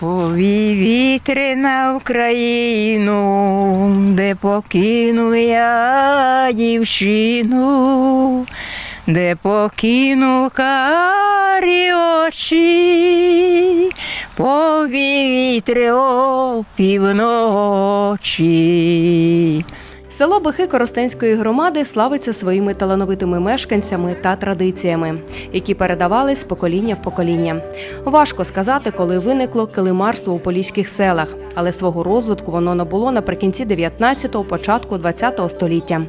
Повій вітри на Україну, де покинув я дівчину, де покинув карі очі, повій вітри о півночі. Село Бихи Коростенської громади славиться своїми талановитими мешканцями та традиціями, які передавались з покоління в покоління. Важко сказати, коли виникло килимарство у поліських селах, але свого розвитку воно набуло наприкінці 19-го, початку 20-го століття.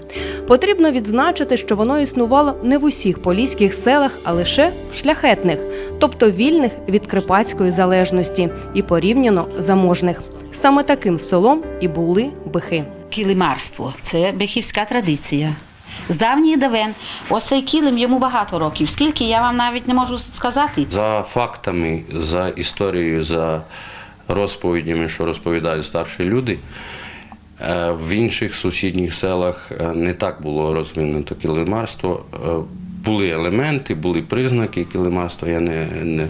Потрібно відзначити, що воно існувало не в усіх поліських селах, а лише в шляхетних, тобто вільних від крипацької залежності і порівняно заможних. Саме таким селом і були бихи. Килимарство це бехівська традиція. З давніх давен. Ось цей килим йому багато років. Скільки я вам навіть не можу сказати. За фактами, за історією, за розповідями, що розповідають старші люди, е, в інших сусідніх селах е, не так було розвинуто килимарство. Е, Були елементи, були признаки килимарства. Я не, не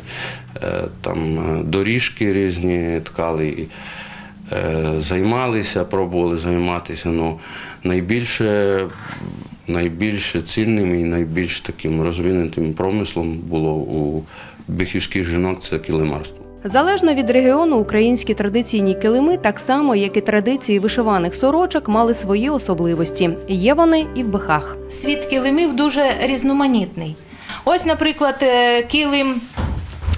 там доріжки різні ткали. Е, Займалися, пробували займатися. Ну, найбільше, найбільше цінним і найбільш таким розвинутим промислом було у бихівських жінок це килимарство. Залежно від регіону, українські традиційні килими, так само як і традиції вишиваних сорочок, мали свої особливості. Є вони і в бихах. світ килимів дуже різноманітний. Ось, наприклад, е, килим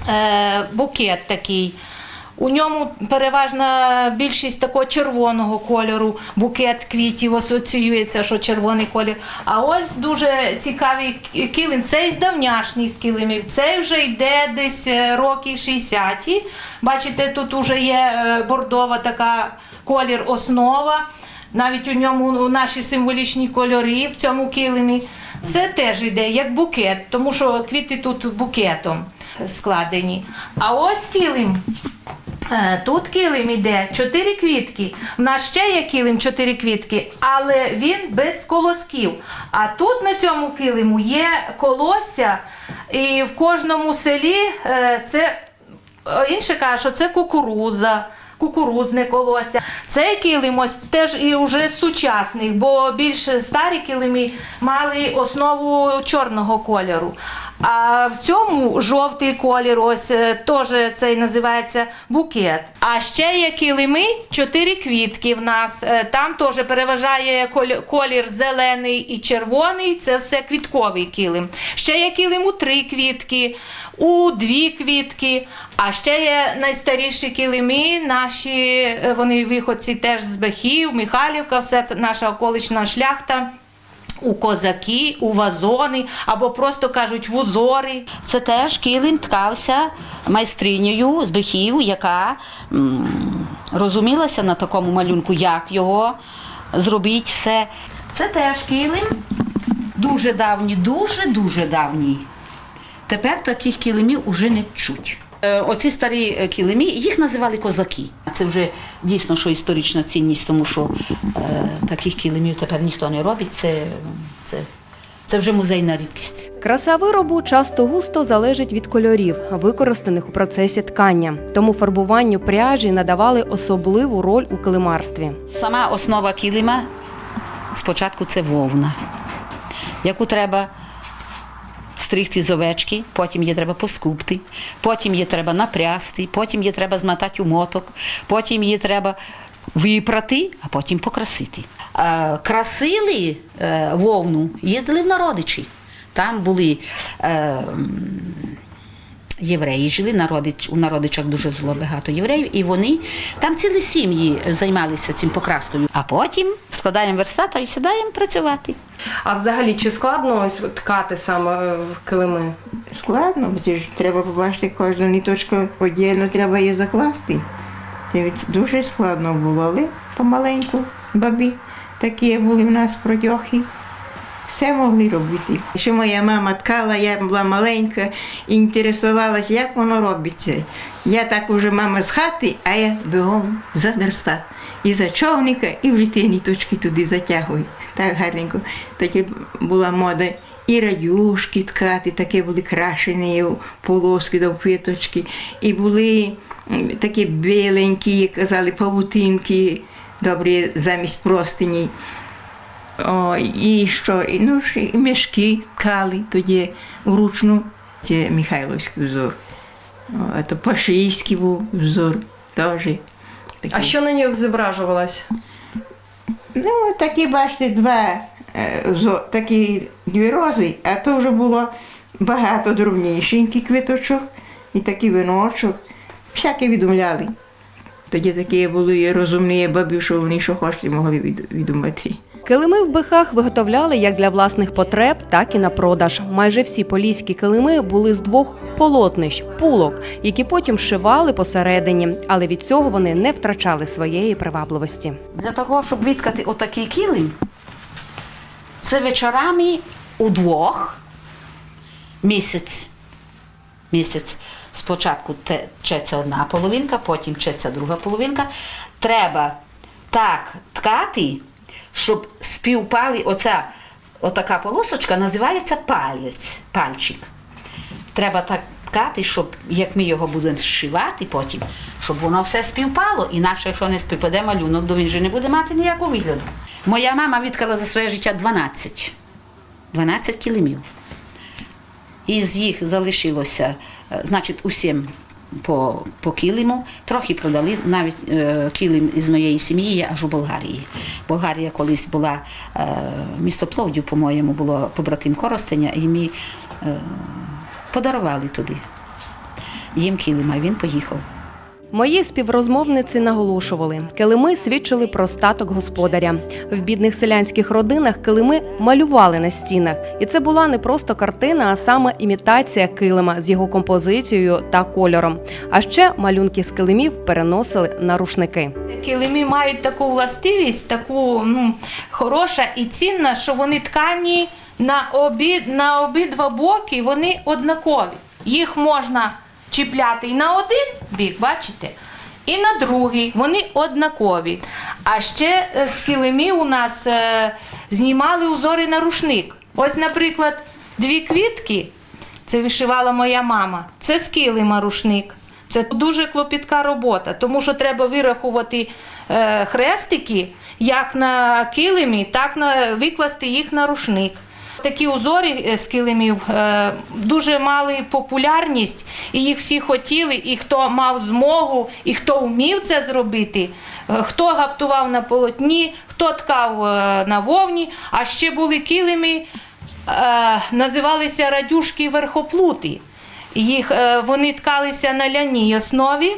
е, букет такий. У ньому переважна більшість такого червоного кольору, букет квітів асоціюється, що червоний колір. А ось дуже цікавий килим. Цей з давняшніх килимів. Цей вже йде десь е, роки 60-ті. Бачите, тут вже є е, бордова така колір основа. Навіть у ньому наші символічні кольори в цьому килимі. Це теж йде як букет, тому що квіти тут букетом складені. А ось килим. Е, Тут килим іде чотири квітки. В нас ще є килим чотири квітки, але він без колосків. А тут на цьому килиму є колосся, і в кожному селі е, це е, інше каже, що це кукуруза. Кукурузне колося. Цей килим ось теж і вже з сучасних, бо більш старі килими мали основу чорного кольору. А в цьому жовтий колір, ось е, теж цей називається букет. А ще є килими, чотири квітки в нас. Е, Там теж переважає колір зелений і червоний. Це все квітковий килим. Ще є килим у три квітки, у дві квітки. А ще є найстаріші килими, наші е, вони виходці теж з Бехів, Михайлівка, все це наша околична шляхта. У козаки, у вазони або просто кажуть в узори. Це теж килим ткався майстринею з бихів, яка м, розумілася на такому малюнку, як його зробити все. Це теж килим дуже давній, дуже-дуже давній. Тепер таких килимів уже не чуть. Е, Оці старі е, килимі, їх називали козаки. Це вже дійсно що історична цінність, тому що е, таких килимів тепер ніхто не робить. Це, це, це вже музейна рідкість. Краса виробу часто густо залежить від кольорів, використаних у процесі ткання. Тому фарбуванню пряжі надавали особливу роль у килимарстві. Сама основа килима спочатку це вовна, яку треба стригти з овечки, потім її треба поскупти, потім її треба напрясти, потім її треба змотати у моток, потім її треба випрати, а потім покрасити. Красили е, вовну, їздили в народичі. Там були е, євреї жили, народич, у народичах дуже жило багато євреїв, і вони там цілі сім'ї займалися цим покраскою. А потім складаємо верстата і сідаємо працювати. А взагалі чи складно ось ткати саме в килими? Складно, бо це ж треба побачити кожну ниточку одягну, треба її закласти. Це дуже складно було, але помаленьку бабі такі були в нас протьохи. Все могли робити. Ще моя мама ткала, я була маленька і інтересувалася, як воно робиться. Я так уже мама з хати, а я бігом за верстат. І за човника, і в ті ниточки туди затягую. Так гарненько. Тоді була мода і радюшки ткати, такі були крашені полоски до квіточки. І були такі біленькі, казали, павутинки, добрі замість простині. О, і що? І, ну, і мішки ткали тоді вручну. Це Михайловський взор. О, а то Пашийський був взор теж. Такий. А що на них зображувалось? Ну, такі, бачите, два е, такі дві рози, а то вже було багато drobнішеньких квіточок і такий виночок. Всяке відумляли. Тоді такі були розумні бабі, що вони що хочете могли від- відумати. Килими в бихах виготовляли як для власних потреб, так і на продаж. Майже всі поліські килими були з двох полотнищ пулок, які потім шивали посередині, але від цього вони не втрачали своєї привабливості. Для того, щоб відкати отакий килим, це вечорами удвох місяць. Місяць. Спочатку те- четься одна половинка, потім четься друга половинка. Треба так ткати, щоб співпали оця отака полосочка, називається палець, пальчик. Треба так ткати, щоб як ми його будемо зшивати потім, щоб воно все співпало. Інакше, якщо не співпаде малюнок, то він же не буде мати ніякого вигляду. Моя мама відкала за своє життя 12. 12 килимів. Із їх залишилося, е, значить, усім по, по килиму. Трохи продали. Навіть е, килим із моєї сім'ї є аж у Болгарії. Болгарія колись була е, місто Пловдів, по-моєму, було побратим Коростеня, і ми е, подарували туди. Їм килима, він поїхав. Мої співрозмовниці наголошували, килими свідчили про статок господаря. В бідних селянських родинах килими малювали на стінах, і це була не просто картина, а саме імітація килима з його композицією та кольором. А ще малюнки з килимів переносили на рушники. Килими мають таку властивість, таку ну, хороша і цінна, що вони ткані на, обі, на обидва боки, вони однакові. Їх можна чіпляти і на один бік, бачите? І на другий, вони однакові. А ще е, з килимів у нас е, знімали узори на рушник. Ось, наприклад, дві квітки, це вишивала моя мама. Це з килима рушник. Це дуже клопітка робота, тому що треба вирахувати е, хрестики як на килимі, так на викласти їх на рушник. Такі узори е, з килимів е, дуже мали популярність, і їх всі хотіли, і хто мав змогу, і хто вмів це зробити, е, хто гаптував на полотні, хто ткав на вовні, а ще були килими, називалися радюшки верхоплути. Вони ткалися на ляній основі,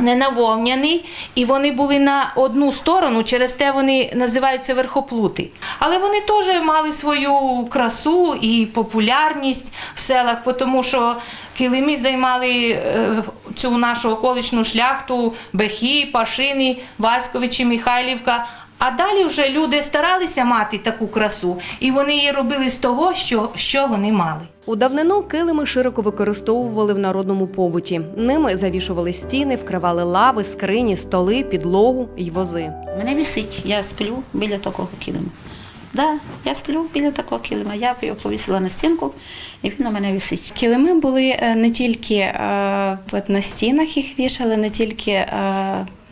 не навовняний, і вони були на одну сторону, через те вони називаються верхоплути. Але вони теж мали свою красу і популярність в селах, тому що килимі займали е, цю нашу околичну шляхту Бехі, Пашини, Васьковичі, Михайлівка. А далі вже люди старалися мати таку красу, і вони її робили з того, що, що вони мали. У давнину килими широко використовували в народному побуті. Ними завішували стіни, вкривали лави, скрині, столи, підлогу й вози. Мене висить, я сплю біля такого килима. Да, я сплю біля такого килима. Я його повісила на стінку, і він у мене висить. Килими були е, не тільки е, от на стінах їх вішали, не тільки е,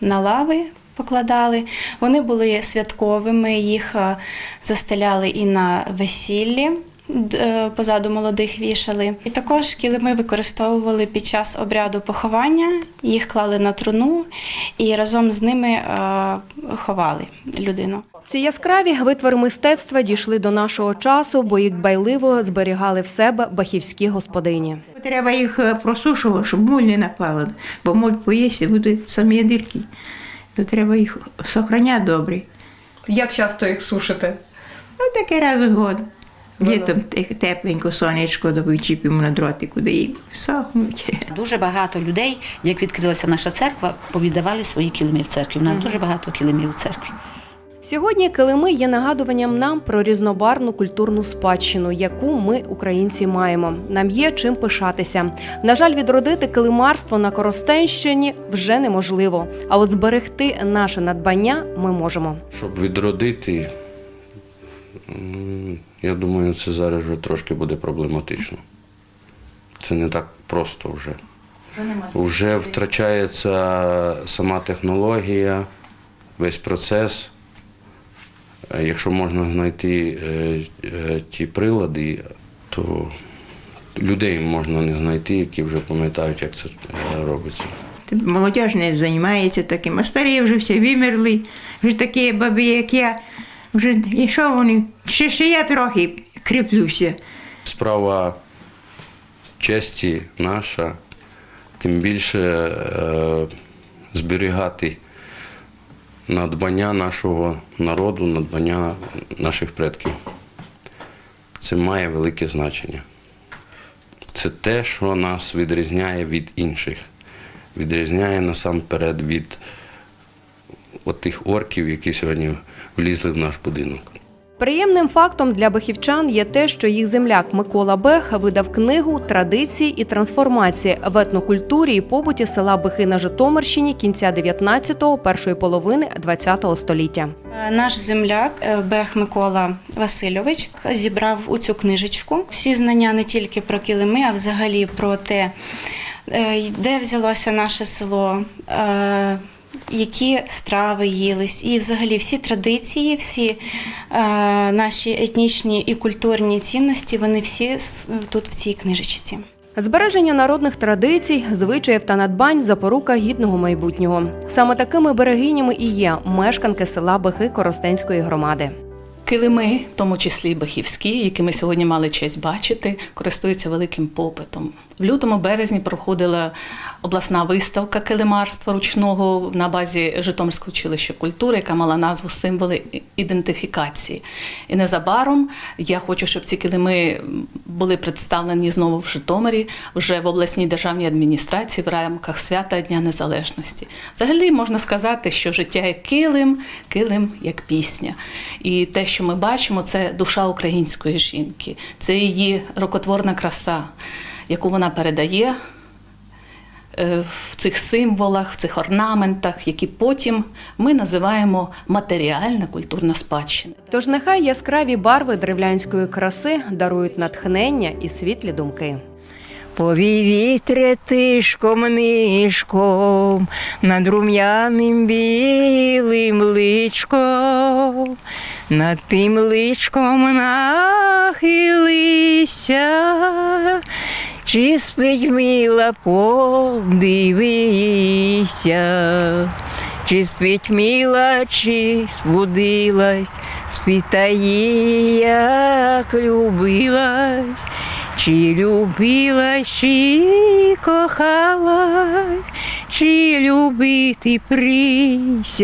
на лави покладали. Вони були святковими, їх е, застеляли і на весіллі. е, Позаду молодих вішали. І також килими використовували під час обряду поховання, їх клали на труну і разом з ними е, ховали людину. Ці яскраві витвори мистецтва дійшли до нашого часу, бо їх дбайливо зберігали в себе бахівські господині. Треба їх просушувати, щоб муль не напала, бо муль поїсть і будуть самі дирки. То треба їх сохраняти добре. Як часто їх сушити? Ну, таке раз у год. Літом тепленько сонечко, до вичіпимо на дроти, куди їх сохнуть. Дуже багато людей, як відкрилася наша церква, повіддавали свої килими в церкві. У нас дуже багато килимів у церкві. Сьогодні килими є нагадуванням нам про різнобарвну культурну спадщину, яку ми, українці, маємо. Нам є чим пишатися. На жаль, відродити килимарство на Коростенщині вже неможливо. А от зберегти наше надбання ми можемо. Щоб відродити, я думаю, це зараз вже трошки буде проблематично. Це не так просто вже. Вже втрачається сама технологія, весь процес. Е, Якщо можна знайти е, е, ті прилади, то людей можна не знайти, які вже пам'ятають, як це робиться. Молодь не займається таким, а старі вже всі вимерли. Вже такі баби, як я, вже і що вони? Ще, ще я трохи кріплюся. Справа честі наша, тим більше е, зберігати надбання нашого народу, надбання наших предків. Це має велике значення. Це те, що нас відрізняє від інших, відрізняє насамперед від отих орків, які сьогодні влізли в наш будинок. Приємним фактом для бехівчан є те, що їх земляк Микола Бех видав книгу Традиції і трансформації в етнокультурі і побуті села Бехи на Житомирщині кінця 19-го, першої половини 20-го століття. Е, Наш земляк е, Бех Микола Васильович зібрав у цю книжечку всі знання не тільки про килими, а взагалі про те, е, де взялося наше село, які страви їлись, і взагалі всі традиції, всі е, наші етнічні і культурні цінності, вони всі тут в цій книжечці. Збереження народних традицій, звичаїв та надбань запорука гідного майбутнього. Саме такими берегинями і є мешканки села Бехи Коростенської громади. Килими, в тому числі бахівські, які ми сьогодні мали честь бачити, користуються великим попитом. В лютому березні проходила обласна виставка килимарства ручного на базі Житомирського училища культури, яка мала назву Символи ідентифікації. І незабаром я хочу, щоб ці килими були представлені знову в Житомирі, вже в обласній державній адміністрації в рамках свята Дня Незалежності. Взагалі можна сказати, що життя як килим, килим як пісня. І те, що ми бачимо, це душа української жінки, це її рукотворна краса, яку вона передає е, в цих символах, в цих орнаментах, які потім ми називаємо матеріальна культурна спадщина. Тож нехай яскраві барви древлянської краси дарують натхнення і світлі думки. Повій вітре тишком нишком над рум'яним білим личком, над тим личком нахилися, чи спить мила подивися, чи спить мила, чи збудилась, спитай, як любилась. Чи любила, чи кохала, чи любити присягалась.